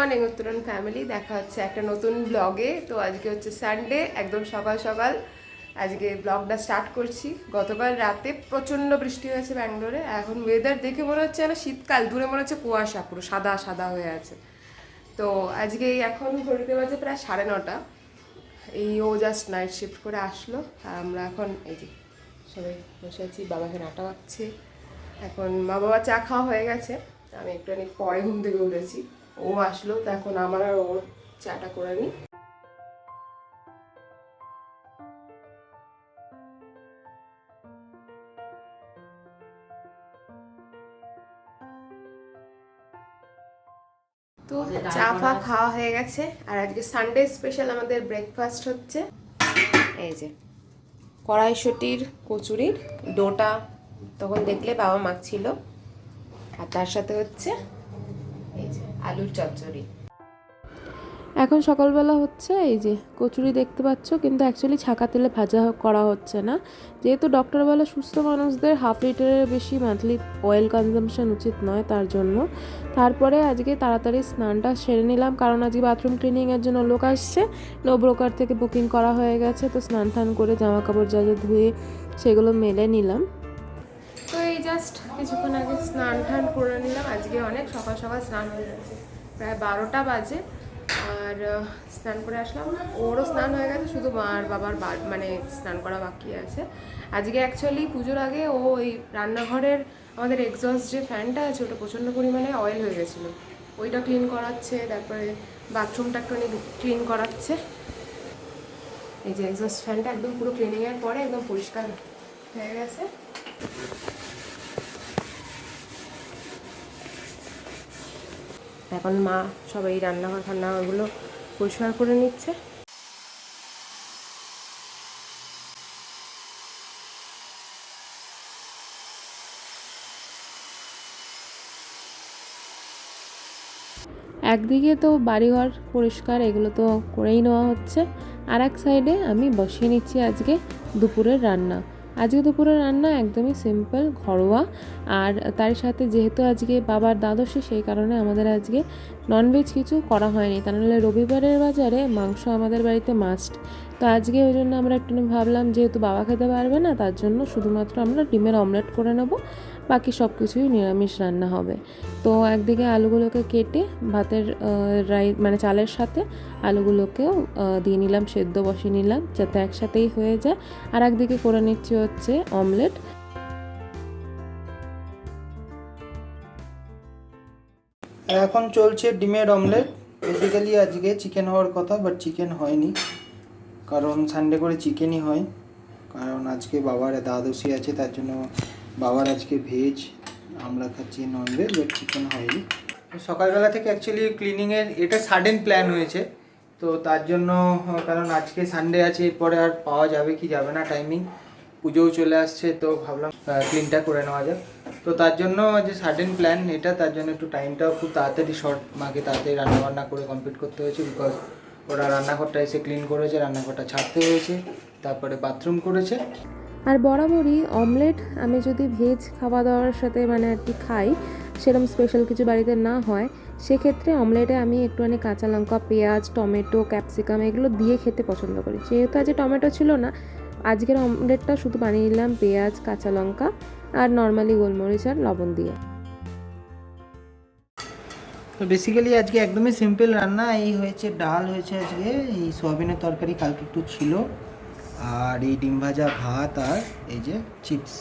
Morning উত্তরণ family দেখা হচ্ছে একটা নতুন ব্লগে তো আজকে হচ্ছে সানডে একদম সকাল সকাল। আজকে ব্লগটা স্টার্ট করছি। গতকাল রাতে প্রচণ্ড বৃষ্টি হয়েছে ব্যাঙ্গালোরে। এখন ওয়েদার দেখে মনে হচ্ছে না শীতকাল। দূরে মনে হচ্ছে কুয়াশা, পুরো সাদা সাদা হয়ে আছে। তো আজকে এখন ঘড়িতে বাজে প্রায় সাড়ে নটা। এই ও জাস্ট নাইট শিফট করে আসলো। আর আমরা এখন এই যে সবাই বসে আছি, বাবাকে নাটা বাচ্ছি এখন মা বাবা চা খাওয়া হয়ে গেছে। আমি একটুখানি পরে ঘুম থেকে উঠেছি। ও আসলো তো এখন আমার আর ওর চাটা করে নিই তো চা ফা খাওয়া হয়ে গেছে আর আজকে সানডে স্পেশাল আমাদের ব্রেকফাস্ট হচ্ছে। এই যে কড়াইশুটির কচুরির ডোটা তখন দেখলে বাবা মাখছিল। আর তার সাথে হচ্ছে এই যে আলুর চচ্চড়ি। এখন সকালবেলা হচ্ছে, এই যে কচুরি দেখতে পাচ্ছ, কিন্তু অ্যাকচুয়ালি ছাকা তেলে ভাজা করা হচ্ছে না। যেহেতু ডক্টর বলে সুস্থ মানুষদের হাফ লিটারের বেশি মান্থলি অয়েল কনজামশন উচিত নয় তার জন্য। তারপরে আজকে তাড়াতাড়ি স্নানটা সেরে নিলাম, কারণ আজকে বাথরুম ক্লিনিংয়ের জন্য লোক আসছে। নো ব্রোকার থেকে বুকিং করা হয়ে গেছে, তো স্নান টান করে জামা কাপড় যা যা ধুয়ে সেগুলো মেলে নিলাম। তো এই জাস্ট কিছুক্ষণ আগে স্নান টান করে নিলাম। আজকে অনেক সকাল সকাল স্নান হয়ে গেছে। প্রায় বারোটা বাজে। আর স্নান করে আসলাম। ওরও স্নান হয়ে গেছে, শুধু মার বাবার মানে স্নান করা বাকি আছে। আজকে অ্যাকচুয়ালি পুজোর আগে ও ওই রান্নাঘরের আমাদের এক্সস্ট যে ফ্যানটা আছে, ওটা প্রচণ্ড পরিমাণে অয়েল হয়ে গেছিল। ওইটা ক্লিন করাচ্ছে, তারপরে বাথরুমটা একটুখানি ক্লিন করাচ্ছে। এই যে এক্সস্ট ফ্যানটা একদম পুরো ক্লিনিংয়ের পরে একদম পরিষ্কার হয়ে গেছে। এখন মা সবাই রান্নাঘর ফান্নাঘরগুলো পরিষ্কার করে নিচ্ছে। একদিকে তো বাড়িঘর পরিষ্কার, এগুলো তো করেই নেওয়া হচ্ছে। আর এক সাইডে আমি বসিয়ে নিচ্ছি আজকে দুপুরের রান্না। আজকে দুপুরের রান্না একদমই সিম্পল ঘরোয়া। আর তার সাথে যেহেতু আজকে বাবার দ্বাদশী, সেই কারণে আমাদের আজকে ননভেজ কিছু করা হয়নি। তা নাহলে রবিবারের বাজারে মাংস আমাদের বাড়িতে মাস্ট তো আজকে ওই জন্য আমরা একটু ভাবলাম, যেহেতু বাবা খেতে পারবে না, তার জন্য শুধুমাত্র আমরা ডিমের অমলেট করে নেব। বাকি সব কিছুই নিরামিষ রান্না হবে। তো একদিকে আলুগুলোকে কেটে ভাতের রাই মানে চালের সাথে আলুগুলোকেও দিয়ে নিলাম, সেদ্ধ বসিয়ে নিলাম, যাতে একসাথেই হয়ে যায়। আর একদিকে করে নিচ্ছি হচ্ছে অমলেট এখন চলছে ডিমের অমলেট। বেসিক্যালি আজকে চিকেন হওয়ার কথা বাট চিকেন হয়নি। কারণ সানডে করে চিকেনই হয়। কারণ আজকে বাবার দ্বাদশী আছে, তার জন্য বাবার আজকে ভেজ আমরা খাচ্ছি ননভেজ বাট চিকেন হয়নি। সকালবেলা থেকে অ্যাকচুয়ালি ক্লিনিংয়ের এটা সাডেন প্ল্যান হয়েছে। তো তার জন্য, কারণ আজকে সানডে আছে, এরপরে আর পাওয়া যাবে কি যাবে না টাইমিং পুজোও চলে আসছে, তো ভাবলাম ক্লিনটা করে নেওয়া যাক। তো তার জন্য যে সাডেন প্ল্যান এটা, তার জন্য একটু টাইমটাও খুব তাড়াতাড়ি শর্ট মাকে তাড়াতাড়ি রান্নাবান্না করে কমপ্লিট করতে হয়েছে বিকজ ওরা রান্নাঘরটা এসে ক্লিন করেছে, রান্নাঘরটা ছাড়তে হয়েছে, তারপরে বাথরুম করেছে। আর বরাবরই অমলেট আমি যদি ভেজ খাওয়া দাওয়ার সাথে মানে আর কি খাই সেরকম স্পেশাল কিছু বাড়িতে না হয়, সেক্ষেত্রে অমলেটে আমি একটুখানি কাঁচা লঙ্কা, পেঁয়াজ, টমেটো ক্যাপসিকাম এগুলো দিয়ে খেতে পছন্দ করি। যেহেতু আজকে টমেটো ছিল না, আজকের অমলেটটা শুধু বানিয়ে নিলাম পেঁয়াজ, কাঁচা লঙ্কা আর নর্মালি গোলমরিচ আর লবণ দিয়ে। তো বেসিক্যালি আজকে একদমই সিম্পল রান্না। এই হয়েছে ডাল হয়েছে আজকে এই সোয়াবিনের তরকারি কালকে একটু ছিল। আর এই ডিম ভাজা ভাত আর এই যে চিপস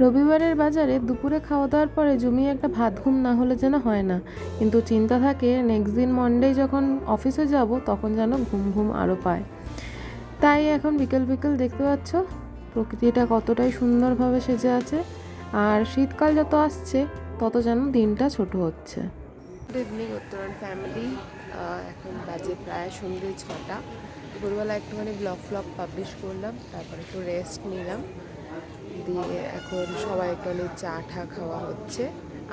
রবিবারের বাজারে দুপুরে খাওয়া দাওয়ার পরে জমিয়ে একটা ভাত ঘুম না হলে যেন হয় না। কিন্তু চিন্তা থাকে নেক্সট দিন মন্ডে যখন অফিসে যাব তখন যেন ঘুম ঘুম আরও পায়। তাই এখন বিকেল বিকেল দেখতে পাচ্ছ প্রকৃতিটা কতটাই সুন্দরভাবে সেজে আছে আর শীতকাল যত আসছে, তত যেন দিনটা ছোট হচ্ছে। গুড ইভিনিং উত্তরণ ফ্যামিলি এখন বাজে প্রায় সন্ধ্যে ছটা। দুপুরবেলা একটুখানি ব্লগ ফ্লগ পাবলিশ করলাম, তারপর একটু রেস্ট নিলাম। দিয়ে এখন সবাই একটুখানি চা ঠা খাওয়া হচ্ছে।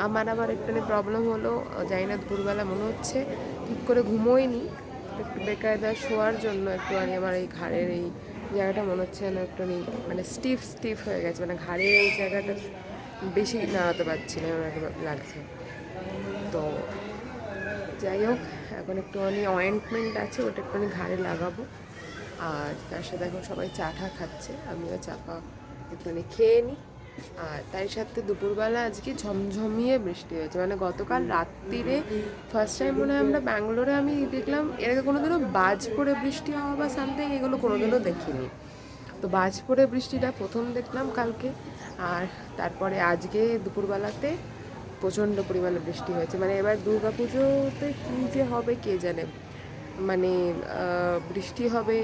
আমার আবার একটুখানি প্রবলেম হলো জানি না দুপুরবেলা মনে হচ্ছে, ঠিক করে ঘুমোইনি। একটু বেকায়দা শোয়ার জন্য একটুখানি আমার এই ঘাড়ের এই জায়গাটা মনে হচ্ছে যেন একটু মানে স্টিফ স্টিফ হয়ে গেছে। মানে ঘাড়ে এই জায়গাটা বেশি নাড়াতে পারছি না লাগছে। তো যাই হোক, এখন একটুখানি অয়েন্টমেন্ট আছে, ওটা একটুখানি ঘাড়ে লাগাবো। আর তার সাথে এখন সবাই চা খাচ্ছে, আমিও চা পা একটুখানি খেয়ে নিই আর তাই সাথে দুপুরবেলা আজকে ঝমঝমিয়ে বৃষ্টি হয়েছে। মানে গতকাল রাত্রিরে ফার্স্ট টাইম মনে হয় আমরা ব্যাঙ্গালোরে আমি দেখলাম, এর আগে কোনোদিনও বাজ পড়ে বৃষ্টি হওয়া বা সামথিং এগুলো কোনোদিনও দেখিনি। তো বাজ পড়ে বৃষ্টিটা প্রথম দেখলাম কালকে, আর তারপরে আজকে দুপুরবেলাতে প্রচণ্ড পরিমাণে বৃষ্টি হয়েছে। মানে এবার দুর্গা পুজোতে কী যে হবে কে জানে? মানে বৃষ্টি হবে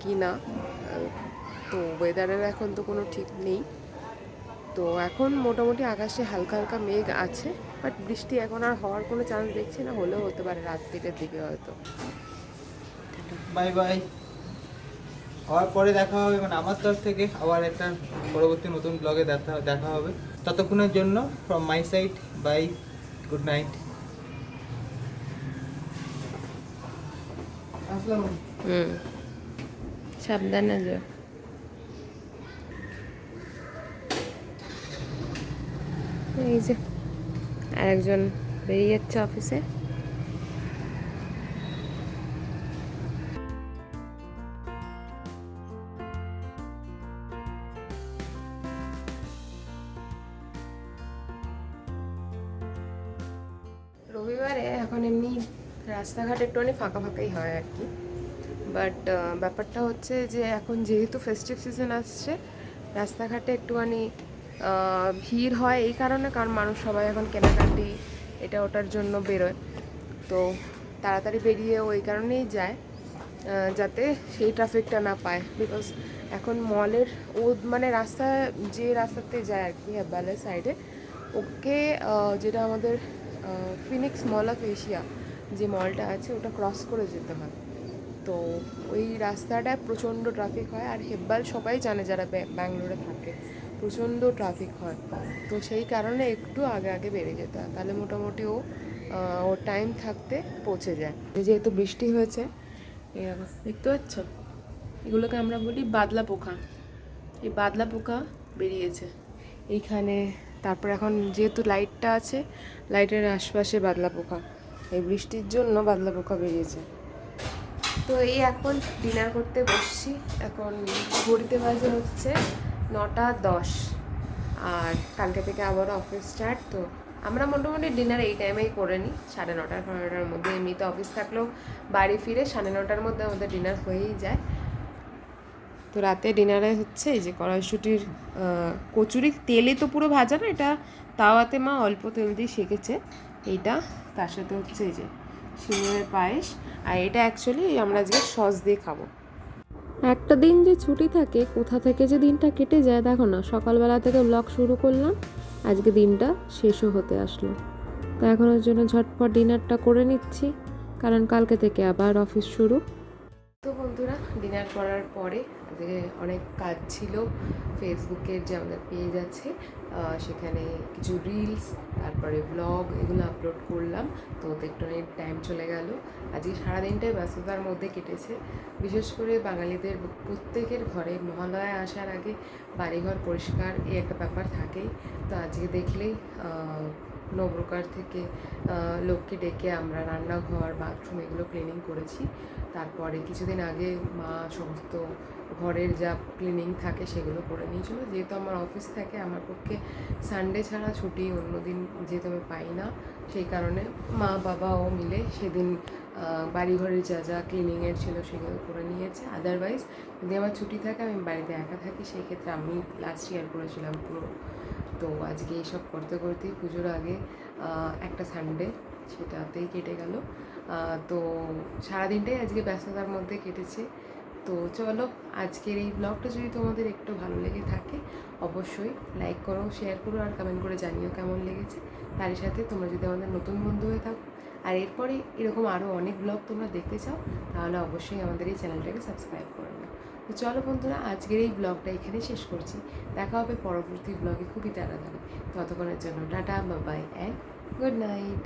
কি না? তো ওয়েদারের এখন তো কোনো ঠিক নেই। তো এখন মোটামুটি আকাশে হালকা হালকা মেঘ আছে বাট বৃষ্টি এখন আর হওয়ার কোনো চান্স দেখছি না হলেও হতে পারে রাত্রিটার দিকে হয়তো। বাই বাই হওয়ার পরে দেখা হবে মানে আমার তরফ থেকে আবার একটা পরবর্তী নতুন ব্লগে দেখা দেখা হবে। ততক্ষণের জন্য from my side bye good night hmm. সাবধানে যাও। এই যে, আরেকজন বেরিয়ে যাচ্ছে অফিসে। রবিবারে এখন এমনি রাস্তাঘাট একটুখানি ফাঁকা ফাঁকাই হয় আর কি। বাট ব্যাপারটা হচ্ছে যে এখন যেহেতু ফেস্টিভ সিজন আসছে, রাস্তাঘাটে একটুখানি ভিড় হয় এই কারণে, কারণ মানুষ সবাই এখন কেনাকাটি, এটা ওটার জন্য বেরোয়। তো তাড়াতাড়ি বেরিয়ে ওই কারণেই যায় যাতে সেই ট্রাফিকটা না পায়। বিকজ এখন মলের ও মানে রাস্তা, যে রাস্তাতে যায় আর কি, হেব্বালের সাইডে ওকে যেটা আমাদের ফিনিক্স মল অফ এশিয়া যে মলটা আছে, ওটা ক্রস করে যেতে হয়। তো ওই রাস্তাটায় প্রচণ্ড ট্রাফিক হয়, আর হেব্বাল সবাই জানে যারা ব্যাঙ্গালোরে থাকে। প্রচণ্ড ট্রাফিক হয়। তো সেই কারণে একটু আগে আগে বেড়ে যেতে। হয় তাহলে মোটামুটি ও ওর টাইম থাকতে পৌঁছে যায়। যেহেতু বৃষ্টি হয়েছে এরকম দেখতে পাচ্ছ? এগুলোকে আমরা বলি বাদলা পোকা। এই বাদলা পোকা বেরিয়েছে। এইখানে তারপর এখন যেহেতু লাইটটা আছে লাইটের আশপাশে বাদলা পোকা। এই বৃষ্টির জন্য বাদলা পোকা বেরিয়েছে। তো এই এখন ডিনার করতে বসছি। এখন ঘড়িতে বাজে হচ্ছে নটা দশ। আর কালকে থেকে আবার অফিস স্টার্ট তো আমরা মোটামুটি ডিনার এই টাইমেই করে নিই। সাড়ে নটার নটার মধ্যে এমনিতে অফিস থাকলেও বাড়ি ফিরে সাড়ে নটার মধ্যে আমাদের ডিনার হয়েই যায়। তো রাতে ডিনারে হচ্ছে এই যে কড়াইশুটির কচুরি, তেলে তো পুরো ভাজা না, এটা তাওয়াতে মা অল্প তেল দিয়ে সেকেছে। এইটা, তার সাথে হচ্ছে এই যে সিমের পায়েস। আর এটা অ্যাকচুয়ালি আমরা আজকে সস দিয়ে খাব। একটা দিন যে ছুটি থাকে, কোথা থেকে যে দিনটা কেটে যায়, দেখো না, সকালবেলা থেকে ব্লগ শুরু করলাম, আজকে দিনটা শেষও হতে আসলো। তো এখন ওর জন্য ঝটপট ডিনারটা করে নিচ্ছি, কারণ কালকে থেকে আবার অফিস শুরু। তো বন্ধুরা ডিনার করার পরে আজকে অনেক কাজ ছিল। ফেসবুকের যে আমাদের পেজ আছে সেখানে কিছু রিলস তারপরে ব্লগ এগুলো আপলোড করলাম। তো ওতে একটু অনেক টাইম চলে গেল। আজকে সারাদিনটাই ব্যস্ততার মধ্যে কেটেছে। বিশেষ করে বাঙালিদের প্রত্যেকের ঘরে মহালয়া আসার আগে বাড়িঘর পরিষ্কার, এই একটা ব্যাপার থাকেই। তো আজকে দেখলেই নবরকার থেকে লোককে ডেকে আমরা রান্নাঘর বাথরুম এগুলো ক্লিনিং করেছি। তারপরে কিছুদিন আগে মা সমস্ত ঘরের যা ক্লিনিং থাকে সেগুলো করে নিয়েছিল। যেহেতু আমার অফিস থাকে, আমার পক্ষে সানডে ছাড়া ছুটি অন্য দিন যেহেতু আমি পাই না, সেই কারণে মা, বাবা ও মিলে সেদিন বাড়িঘরের যা যা ক্লিনিংয়ের ছিল সেগুলো করে নিয়েছে। আদারওয়াইজ যদি আমার ছুটি থাকে, আমি বাড়িতে একা থাকি, সেই ক্ষেত্রে আমি লাস্ট ইয়ার করেছিলাম পুরো। তো আজকে এইসব করতে করতেই পুজোর আগে একটা সানডে সেটাতেই কেটে গেল। তো সারাদিনটাই আজকে ব্যস্ততার মধ্যে কেটেছে। তো চলো আজকের এই ব্লগটা যদি তোমাদের একটু ভালো লেগে থাকে, অবশ্যই লাইক করো শেয়ার করো আর কমেন্ট করে জানিও কেমন লেগেছে। তারই সাথে তোমরা যদি আমাদের নতুন বন্ধু হয়ে থাকো। আর এরপরে এরকম আরও অনেক ব্লগ তোমরা দেখতে চাও, তাহলে অবশ্যই আমাদের এই চ্যানেলটাকে সাবস্ক্রাইব করে নিও। তো চলো বন্ধুরা, আজকের এই ব্লগটা এখানে শেষ করছি। দেখা হবে পরবর্তী ব্লগে খুবই তাড়াতাড়ি। ততক্ষণের জন্য টাটা বাবাই অ্যান্ড গুড নাইট